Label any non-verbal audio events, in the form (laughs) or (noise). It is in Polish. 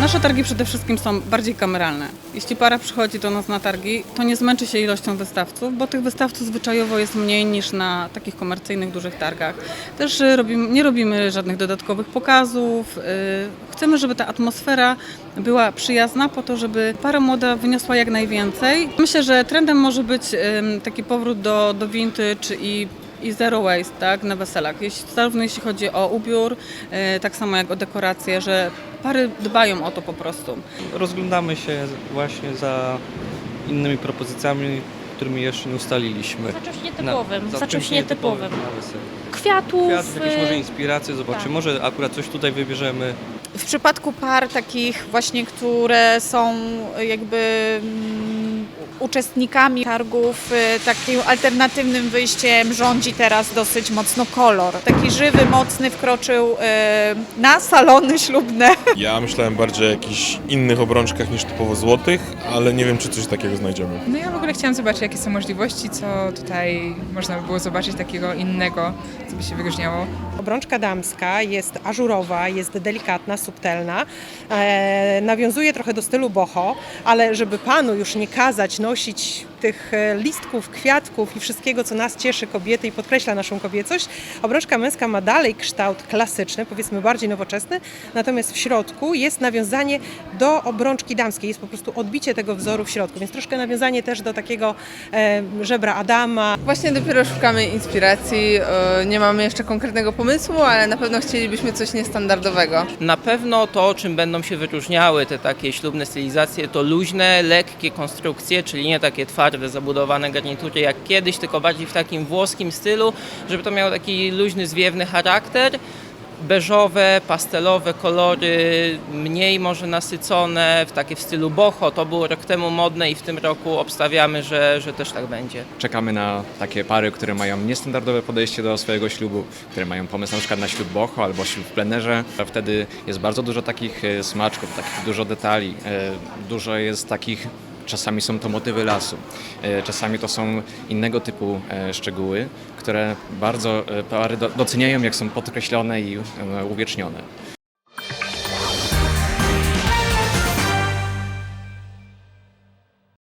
Nasze targi przede wszystkim są bardziej kameralne. Jeśli para przychodzi do nas na targi, to nie zmęczy się ilością wystawców, bo tych wystawców zwyczajowo jest mniej niż na takich komercyjnych dużych targach. Też y, robimy, nie robimy żadnych dodatkowych pokazów. y, Chcemy, żeby ta atmosfera była przyjazna po to, żeby para młoda wyniosła jak najwięcej. Myślę, że trendem może być taki powrót do, do vintage i i zero waste tak, na weselach. Jeśli, zarówno jeśli chodzi o ubiór, e, tak samo jak o dekoracje, że pary dbają o to po prostu. Rozglądamy się właśnie za innymi propozycjami, którymi jeszcze nie ustaliliśmy. Za czymś nietypowym, za, czymś nietypowym. na. Kwiatów. Kwiat, jakieś może y, inspiracje, zobaczymy. tak. Może akurat coś tutaj wybierzemy. W przypadku par takich właśnie, które są jakby mm, uczestnikami targów, y, takim alternatywnym wyjściem rządzi teraz dosyć mocno kolor. Taki żywy, mocny wkroczył y, na salony ślubne. (laughs) Ja myślałem bardziej o jakichś innych obrączkach niż typowo złotych, ale nie wiem, czy coś takiego znajdziemy. No ja w ogóle chciałam zobaczyć, jakie są możliwości, co tutaj można by było zobaczyć takiego innego, co by się wyróżniało. Obrączka damska jest ażurowa, jest delikatna, subtelna, e, nawiązuje trochę do stylu boho, ale żeby panu już nie kazać nosić tych e, listków, kwiatków i wszystkiego, co nas cieszy kobiety i podkreśla naszą kobiecość, obrączka męska ma dalej kształt klasyczny, powiedzmy bardziej nowoczesny, natomiast w środku jest nawiązanie do obrączki damskiej, jest po prostu odbicie tego wzoru w środku, więc troszkę nawiązanie też do takiego e, żebra Adama, Właśnie dopiero szukamy inspiracji. e, Nie mamy jeszcze konkretnego pomysłu, ale na pewno chcielibyśmy coś niestandardowego. Na pewno to, czym będą się wyróżniały te takie ślubne stylizacje, to luźne, lekkie konstrukcje, czyli nie takie twarde, zabudowane garnitury jak kiedyś, tylko bardziej w takim włoskim stylu, żeby to miało taki luźny, zwiewny charakter. Beżowe, pastelowe kolory, mniej może nasycone, w takie w stylu boho. To było rok temu modne i w tym roku obstawiamy, że, że też tak będzie. Czekamy na takie pary, które mają niestandardowe podejście do swojego ślubu, które mają pomysł na przykład na ślub boho albo ślub w plenerze. Wtedy jest bardzo dużo takich e, smaczków, takich dużo detali, e, dużo jest takich Czasami są to motywy lasu, e, czasami to są innego typu e, szczegóły, które bardzo e, pary do- doceniają, jak są podkreślone i uwiecznione.